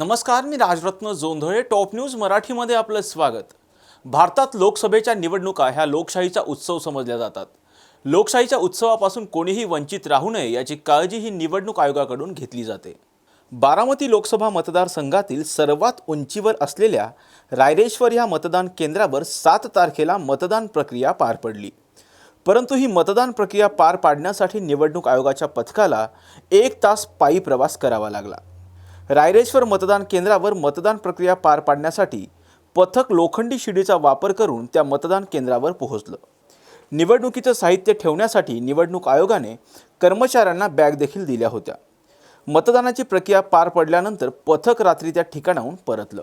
नमस्कार मी Rajratna Jondhale top news मराठीमध्ये आपलं स्वागत. भारतात लोकसभेच्या निवडणुका ह्या लोकशाहीचा उत्सव समजल्या जातात. लोकशाहीच्या उत्सवापासून कोणीही वंचित राहू नये याची काळजी ही निवडणूक आयोगाकडून घेतली जाते. बारामती लोकसभा मतदारसंघातील सर्वात उंचीवर असलेल्या रायरेश्वर ह्या मतदान केंद्रावर सात तारखेला मतदान प्रक्रिया पार पडली. परंतु ही मतदान प्रक्रिया पार पाडण्यासाठी निवडणूक आयोगाच्या पथकाला एक तास पायी प्रवास करावा लागला. रायरेश्वर मतदान केंद्रावर मतदान प्रक्रिया पार पाडण्यासाठी पथक लोखंडी शिडीचा वापर करून त्या मतदान केंद्रावर पोहोचलं. निवडणुकीचं साहित्य ठेवण्यासाठी निवडणूक आयोगाने कर्मचाऱ्यांना बॅग देखील दिल्या होत्या. मतदानाची प्रक्रिया पार पडल्यानंतर पथक रात्री त्या ठिकाणाहून परतलं.